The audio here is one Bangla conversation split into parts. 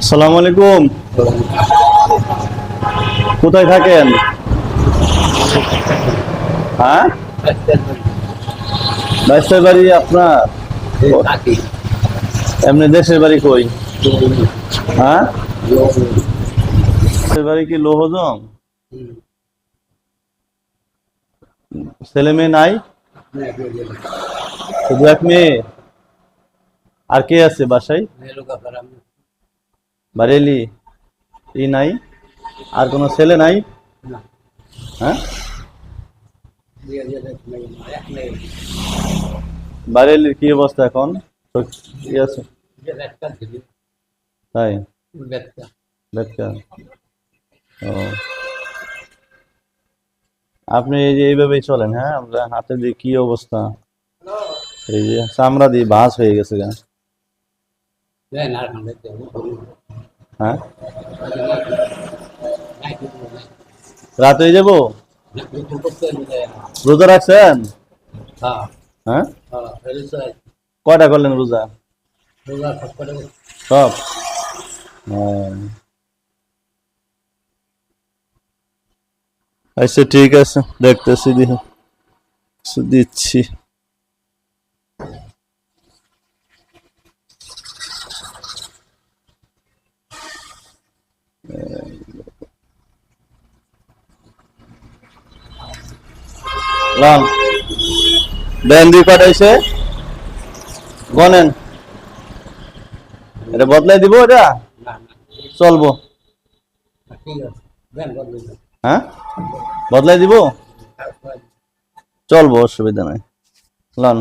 আসসালামু আলাইকুম। কোথায় থাকেন? হ্যাঁ? বাইশের বাড়ি আপনার? এমনি দেশের বাড়ি কই? হ্যাঁ? দেশের বাড়ি কি লোহজং? ছেলে মেয়ে নাই? শুধু এক মেয়ে। আর কে আছে বাসায়? বারেলি ই নাই? আর কোনো ছেলে নাই? হ্যাঁ? বারেলির কি অবস্থা এখন? আছে? তাই? বেতকা ও। আপনি এই যে এইভাবেই চলেন হ্যাঁ? আমরা হাতে দিয়ে কি অবস্থা? এই যে চামড়া দিয়ে বাস হয়ে গেছে গা। হ্যাঁ? রাত হয়ে যাব? রোজা রাখছেন? হ্যাঁ। কয়টা করলেন রোজা? সব হ্যাঁ। আচ্ছা ঠিক আছে দেখতেছি দিচ্ছি। লাম দেন দুই পাঠাইছে গনেন। এটা বদলাই দিব এটা? চলবো। হ্যাঁ? বদলাই দিব? চলবো অসুবিধা নাই। লন।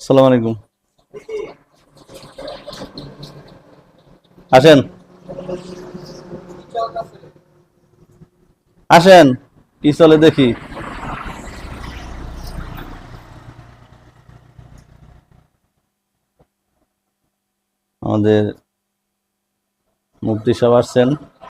আসসালামু আলাইকুম। আসেন। আসেন কি চলে দেখি। আমাদের মুক্তি সাহেব আসছেন।